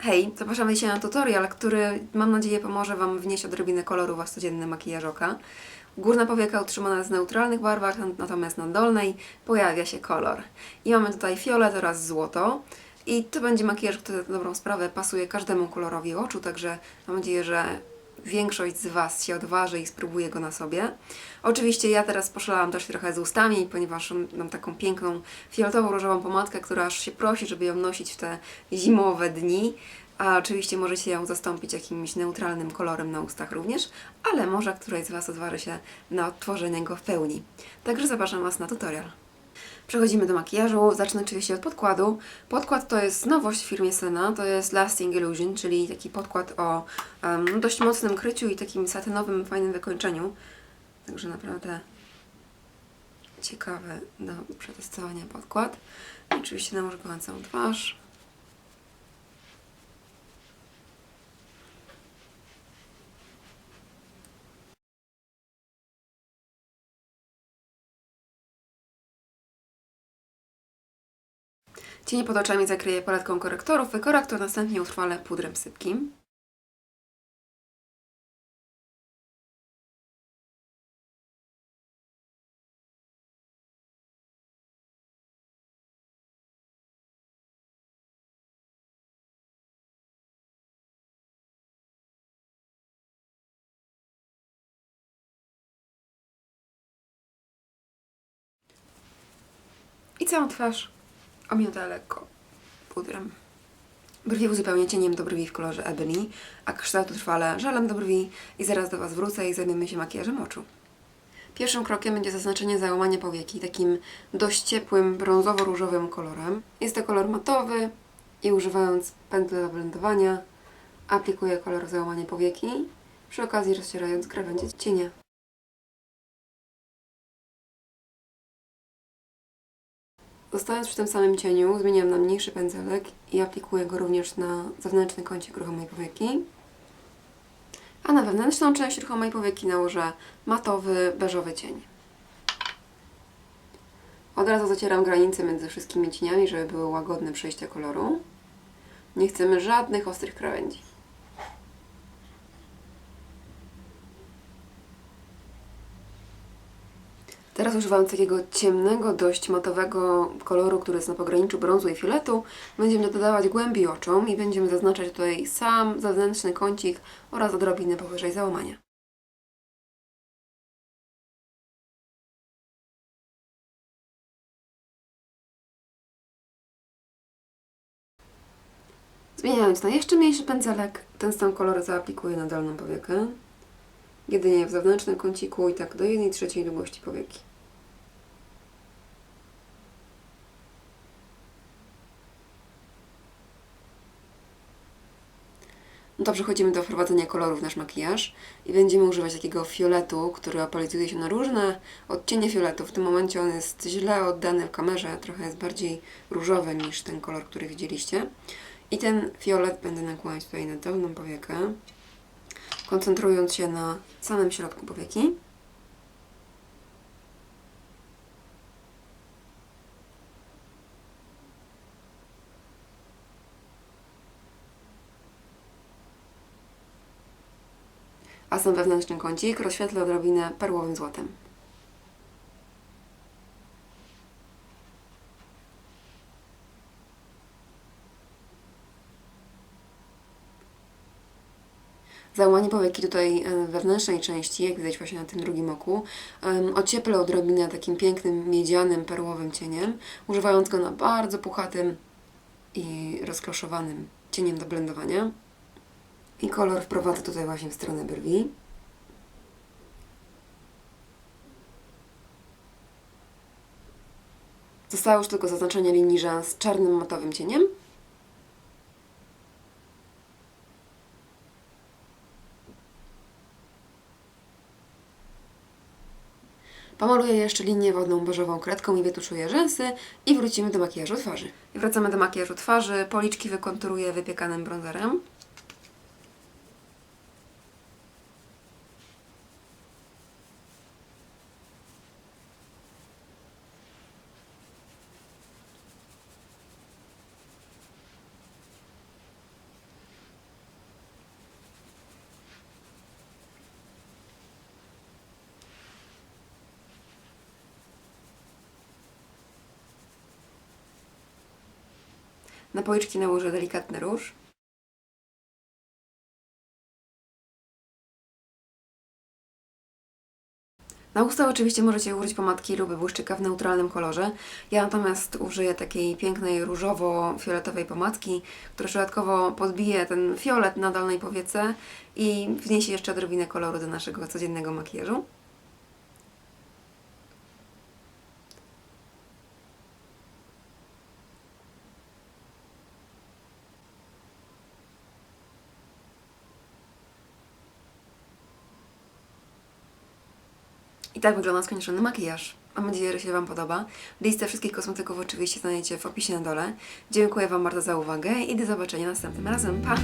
Hej, zapraszamy dzisiaj na tutorial, który mam nadzieję pomoże Wam wnieść odrobinę koloru w codzienny makijaż oka. Górna powieka utrzymana jest w neutralnych barwach, natomiast na dolnej pojawia się kolor. I mamy tutaj fiolet oraz złoto. I to będzie makijaż, który na dobrą sprawę pasuje każdemu kolorowi oczu, także mam nadzieję, że większość z Was się odważy i spróbuje go na sobie. Oczywiście ja teraz poszalałam też trochę z ustami, ponieważ mam taką piękną fioletową-różową pomadkę, która aż się prosi, żeby ją nosić w te zimowe dni. A oczywiście możecie ją zastąpić jakimś neutralnym kolorem na ustach również, ale może któraś z Was odważy się na odtworzenie go w pełni. Także zapraszam Was na tutorial. Przechodzimy do makijażu. Zacznę oczywiście od podkładu. Podkład to jest nowość w firmie Sena, to jest Lasting Illusion, czyli taki podkład o em, dość mocnym kryciu i takim satynowym, fajnym wykończeniu. Także naprawdę ciekawy do przetestowania podkład. Oczywiście nałożę go na całą twarz. Cienie pod oczami zakryję paletką korektorów. Korektor następnie utrwalę pudrem sypkim. I całą twarz omiotę lekko pudrem. Brwi uzupełnię cieniem do brwi w kolorze Ebony, a kształt utrwalę żelem do brwi i zaraz do Was wrócę i zajmiemy się makijażem oczu. Pierwszym krokiem będzie zaznaczenie załamania powieki takim dość ciepłym, brązowo-różowym kolorem. Jest to kolor matowy i używając pędzla do blendowania aplikuję kolor załamania powieki, przy okazji rozcierając krawędzie cienia. Zostając przy tym samym cieniu, zmieniam na mniejszy pędzelek i aplikuję go również na zewnętrzny kącik ruchomej powieki. A na wewnętrzną część ruchomej powieki nałożę matowy, beżowy cień. Od razu zacieram granice między wszystkimi cieniami, żeby były łagodne przejście koloru. Nie chcemy żadnych ostrych krawędzi. Teraz używając takiego ciemnego, dość matowego koloru, który jest na pograniczu brązu i fioletu, będziemy dodawać głębi oczom i będziemy zaznaczać tutaj sam zewnętrzny kącik oraz odrobinę powyżej załamania. Zmieniając na jeszcze mniejszy pędzelek, ten sam kolor zaaplikuję na dolną powiekę. Jedynie w zewnętrznym kąciku i tak do 1 trzeciej długości powieki. No to przechodzimy do wprowadzenia kolorów w nasz makijaż i będziemy używać takiego fioletu, który apalizuje się na różne odcienie fioletu. W tym momencie on jest źle oddany w kamerze, trochę jest bardziej różowy niż ten kolor, który widzieliście. I ten fiolet będę nakładać tutaj na dolną powiekę, koncentrując się na samym środku powieki. a sam wewnętrzny kącik rozświetlę odrobinę perłowym złotem. Załamanie powieki tutaj e, wewnętrznej części, jak widać właśnie na tym drugim oku, ocieplę odrobinę takim pięknym, miedzianym, perłowym cieniem, używając go na bardzo puchatym i rozkloszowanym cieniem do blendowania. I kolor wprowadzę tutaj właśnie w stronę brwi. Zostało już tylko zaznaczenie linii rzęs czarnym matowym cieniem. Pomaluję jeszcze linię wodną beżową kredką i wytuszuję rzęsy i wrócimy do makijażu twarzy. I wracamy do makijażu twarzy. Policzki wykonturuję wypiekanym bronzerem. Na policzki nałożę delikatny róż. Na usta oczywiście możecie użyć pomadki lub błyszczyka w neutralnym kolorze. Ja natomiast użyję takiej pięknej różowo-fioletowej pomadki, która dodatkowo podbije ten fiolet na dolnej powiece i wniesie jeszcze odrobinę koloru do naszego codziennego makijażu. I tak wygląda skończony makijaż. Mam nadzieję, że się Wam podoba. Listę wszystkich kosmetyków oczywiście znajdziecie w opisie na dole. Dziękuję Wam bardzo za uwagę i do zobaczenia następnym razem. Pa!